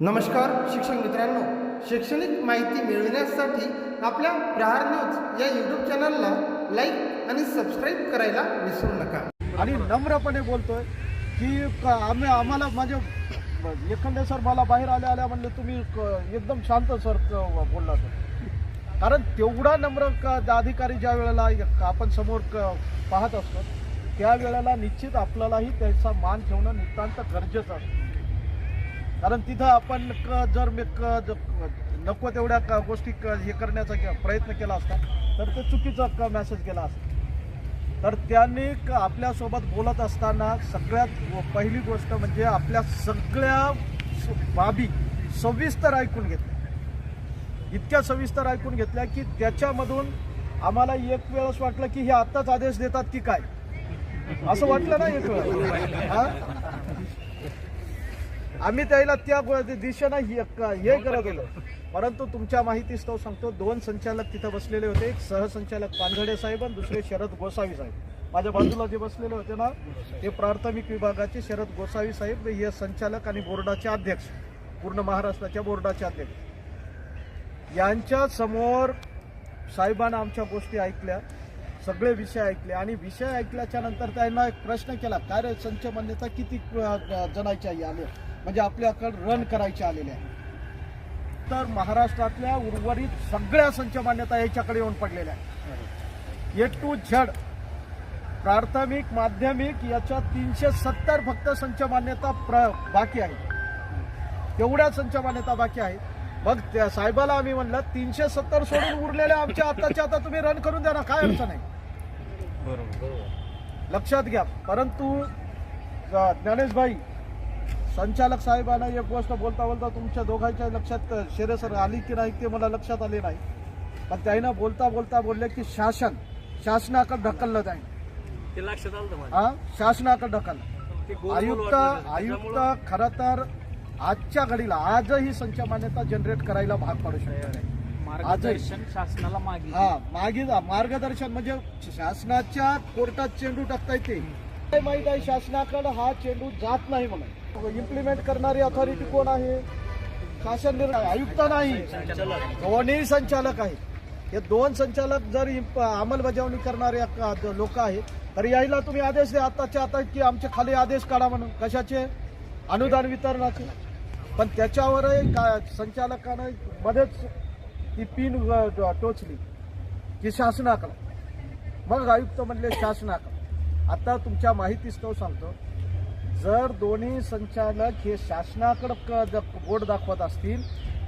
नमस्कार शिक्षक मित्रांनो. शैक्षणिक माहिती मिळविण्यासाठी आपल्या प्रहार न्यूज या यूट्यूब चॅनलला लाईक आणि सबस्क्राईब करायला विसरू नका. आणि नम्रपणे बोलतोय की क- आम्ही आम्हाला माझे एखाद्या सर मला बाहेर आल्या आल्या म्हणले तुम्ही क- एकदम शांत सर बोलला सर. कारण तेवढा नम्र क- अधिकारी ज्या वेळेला आपण समोर क- पाहत असतो त्या वेळेला निश्चित आपल्यालाही त्याचा मान ठेवणं नितांत गरजेचं असतं. कारण तिथं आपण क- जर मी क- नको तेवढ्या गोष्टी क- हे करण्याचा प्रयत्न केला असता तर ते चुकीचा मेसेज केला असता. तर त्यांनी क- आपल्यासोबत बोलत असताना सगळ्यात पहिली गोष्ट म्हणजे आपल्या सगळ्या बाबी सविस्तर ऐकून घेतल्या. इतक्या सविस्तर ऐकून घेतल्या की त्याच्यामधून आम्हाला एक वेळेस वाटलं की हे आत्ताच आदेश देतात की काय? असं वाटलं ना एक वेळ हा? आम्ही त्याला त्या दिशेनं हे हे करत होतो. परंतु तुमच्या माहितीस्तव सांगतो दोन संचालक तिथं बसलेले होते. एक सहसंचालक पांझडे साहेब आणि दुसरे शरद गोसावी साहेब. माझ्या बाजूला जे बसलेले होते ना ते प्राथमिक विभागाचे शरद गोसावी साहेब हे संचालक आणि बोर्डाचे अध्यक्ष पूर्ण महाराष्ट्राच्या बोर्डाचे अध्यक्ष. यांच्या समोर साहेबांना आमच्या गोष्टी ऐकल्या सगळे विषय ऐकले आणि विषय ऐकल्याच्या नंतर त्यांना एक प्रश्न केला काय संच मान्यता किती जणांच्या आले म्हणजे आपल्याकडे रन करायचे आलेले आहे तर महाराष्ट्रातल्या उर्वरित सगळ्या संच मान्यता याच्याकडे येऊन पडलेल्या आहेत. ए टू झड प्राथमिक माध्यमिक याच्या तीनशे सत्तर फक्त संच मान्यता प्र बाकी आहे तेवढ्या संच मान्यता बाकी आहेत. मग त्या साहेबाला आम्ही म्हणलं तीनशे सत्तर सोडून उरलेल्या आमच्या आताच्या आता तुम्ही रन करून द्या ना काय अडचण आहे? लक्षात घ्या. परंतु ज्ञानेश भाई संचालक साहेबांना एक गोष्ट बोलता बोलता तुमच्या दोघांच्या लक्षात शेरे सर आली की नाही ते मला लक्षात आले नाही. पण त्यानं बोलता बोलता बोलले की शासन शासनाकडे ढकललं जाईल. लक्षात आलं. हा? शासनाकडे ढकललं. गोल आयुक्त. आयुक्त खर तर आजच्या घडीला आजही संच मान्यता जनरेट करायला भाग पाडू शकतो मार्गदर्शन शासनाला मागे हा मागे मार्गदर्शन म्हणजे शासनाच्या कोर्टात चेंडू टाकता येते माहीत आहे शासनाकडे हा चेंडू जात नाही म्हणून इम्प्लिमेंट करणारी अथॉरिटी कोण आहे? शासन निर्णय आयुक्त नाही. दोन्ही संचालक आहेत. हे दोन संचालक जर अंमलबजावणी करणारे लोक आहेत तर यायला तुम्ही आदेश द्या. आताच्या आता की आमचे खाली आदेश काढा म्हणून. कशाचे? अनुदान वितरणाचे. पण त्याच्यावरही का संचालकानं मध्येच ती पिन टोचली. की शासनाकडं. मग आयुक्त म्हणले शासनाकडं. आता तुमच्या माहितीस्तव सांगतो. जर दोन्ही संचालक हे शासनाकडे क- बोट दाखवत असतील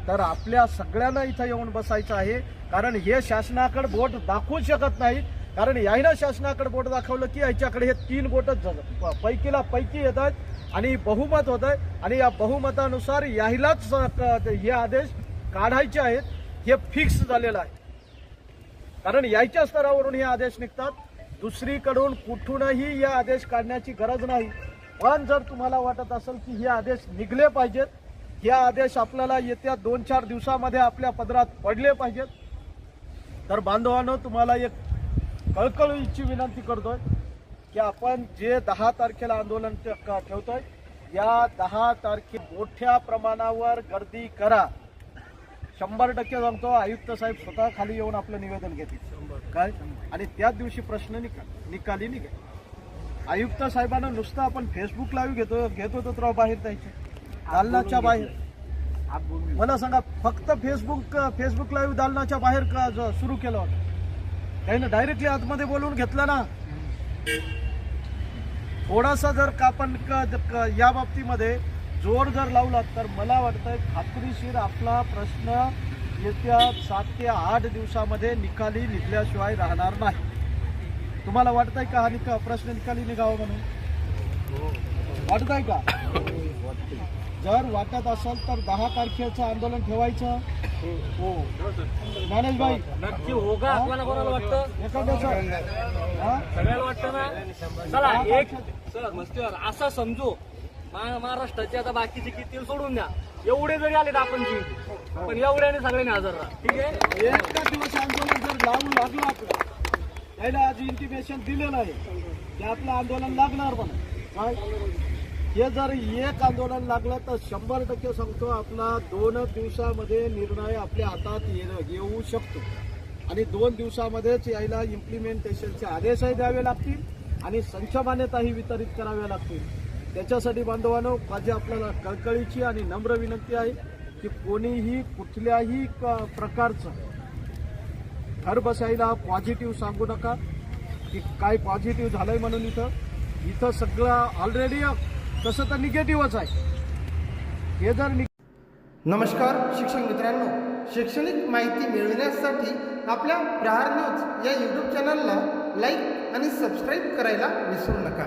तर आपल्या सगळ्यांना इथं येऊन बसायचं आहे. कारण हे शासनाकडे बोट दाखवू शकत नाही. कारण यायला शासनाकडे बोट दाखवलं की याच्याकडे हे तीन बोटच पैकीला पैकी येत आहेत आणि बहुमत होत आहे आणि या बहुमतानुसार याहीलाच हे आदेश काढायचे आहेत. हे फिक्स झालेलं आहे. कारण याच्या स्तरावरून हे आदेश निघतात. दुसरीकडून कुठूनही या आदेश काढण्याची गरज नाही. पण जर तुम्हाला वाटत असेल की हे आदेश निघले पाहिजेत हे आदेश आपल्याला येत्या दोन चार दिवसामध्ये आपल्या पदरात पडले पाहिजेत तर बांधवांनो तुम्हाला एक कळकळीची विनंती करतोय की आपण जे दहा तारखेला आंदोलन ठेवतोय या दहा तारखे मोठ्या प्रमाणावर गर्दी करा. शंभर टक्के सांगतो आयुक्त साहेब स्वतः खाली येऊन आपलं निवेदन घेतील. काय? आणि त्याच दिवशी प्रश्न निका निकाली निघाल. आयुक्त साहेबांना नुसतं आपण फेसबुक लाईव्ह घेतो घेत होतो तर बाहेर जायचे. दालनाच्या बाहेर. मला सांगा फक्त फेसबुक फेसबुक लाईव्ह दालनाच्या बाहेर का सुरू केलं होतं? त्याने डायरेक्टली आतमध्ये बोलवून घेतलं ना. थोडासा जर का आपण क- या बाबतीमध्ये जोर जर लावला तर मला वाटतंय खात्रीशीर आपला प्रश्न येत्या सात ते आठ दिवसामध्ये निकाली निघल्याशिवाय राहणार नाही. तुम्हाला वाटतंय का हा निका प्रश्न निकाली निघावा म्हणून? वाटतंय का? जर वाटत असेल तर दहा तारखेचं आंदोलन ठेवायचं. हो. ज्ञानेश भाई नक्की का आपल्याला कोणाला वाटतं? एखाद्याचं? सगळ्याला वाटतं ना? चला एक सर मस्तीवर असा समजू. महाराष्ट्राचे आता बाकीचे किती सोडून द्या. एवढे जरी आले तर आपण जिंकू पण एवढ्याने सगळ्यांनी हजर राहा. ठीक आहे? एका दिवस आंदोलन जर लावून लागलं आपलं त्याला आज इंटिमेशन दिलेलं आहे. की आपलं आंदोलन लागणार पण. काय? हे जर एक आंदोलन लागलं तर शंभर टक्के सांगतो आपला दोन दिवसामध्ये निर्णय आपल्या हातात येणं येऊ शकतो. आणि दोन दिवसामध्येच यायला इम्प्लिमेंटेशनचे आदेशही द्यावे लागतील आणि संच वितरित कराव्या लागतील. त्याच्यासाठी बांधवांनो माझी आपल्याला कळकळीची आणि नम्र विनंती आहे की कोणीही कुठल्याही क- प्रकारचं घर बसायला पॉझिटिव्ह सांगू नका. की काय पॉझिटिव्ह झालंय म्हणून इथं. इथं सगळं ऑलरेडी तसं तर निगेटिव्हच आहे. हे जर नि- नमस्कार शिक्षक मित्रांनो. शैक्षणिक माहिती मिळविण्यासाठी आपल्या प्रहार न्यूज या यूट्यूब चॅनलला लाईक आणि सबस्क्राईब करायला विसरू नका.